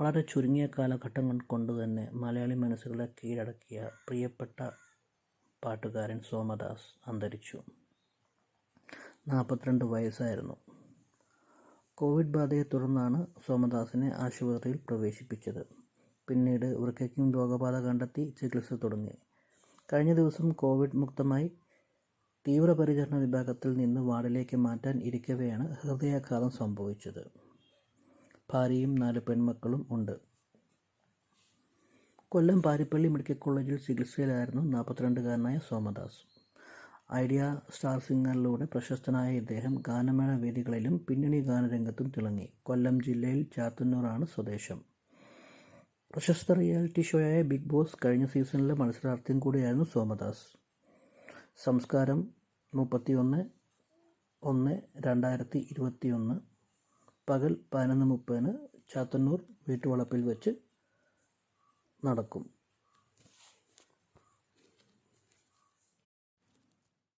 വളരെ ചുരുങ്ങിയ കാലഘട്ടം കൊണ്ട് തന്നെ മലയാളി മനസ്സുകളെ കീഴടക്കിയ പ്രിയപ്പെട്ട പാട്ടുകാരൻ സോമദാസ് അന്തരിച്ചു. നാൽപ്പത്തിരണ്ട് വയസ്സായിരുന്നു. കോവിഡ് ബാധയെ തുടർന്നാണ് സോമദാസിനെ ആശുപത്രിയിൽ പ്രവേശിപ്പിച്ചത്. പിന്നീട് വൃക്കയ്ക്കും രോഗബാധ കണ്ടെത്തി ചികിത്സ തുടങ്ങി. കഴിഞ്ഞ ദിവസം കോവിഡ് മുക്തമായി തീവ്രപരിചരണ വിഭാഗത്തിൽ നിന്ന് വാർഡിലേക്ക് മാറ്റാൻ ഇരിക്കവെയാണ് ഹൃദയാഘാതം സംഭവിച്ചത്. ഭാര്യയും നാല് പെൺമക്കളും ഉണ്ട്. കൊല്ലം പാരിപ്പള്ളി മെഡിക്കൽ കോളേജിൽ ചികിത്സയിലായിരുന്നു നാൽപ്പത്തിരണ്ടുകാരനായ സോമദാസ്. ഐഡിയ സ്റ്റാർ സിംഗറിലൂടെ പ്രശസ്തനായ ഇദ്ദേഹം ഗാനമേള വേദികളിലും പിന്നണി ഗാനരംഗത്തും തിളങ്ങി. കൊല്ലം ജില്ലയിൽ ചാത്തന്നൂറാണ് സ്വദേശം. പ്രശസ്ത റിയാലിറ്റി ഷോയായ ബിഗ് ബോസ് കഴിഞ്ഞ സീസണിലെ മത്സരാർത്ഥിയും കൂടിയായിരുന്നു സോമദാസ്. സംസ്കാരം മുപ്പത്തിയൊന്ന് ഒന്ന് രണ്ടായിരത്തി ഇരുപത്തിയൊന്ന് പകൽ പതിനൊന്ന് മുപ്പതിന് ചാത്തന്നൂർ വീട്ടുവളപ്പിൽ വെച്ച് നടക്കും.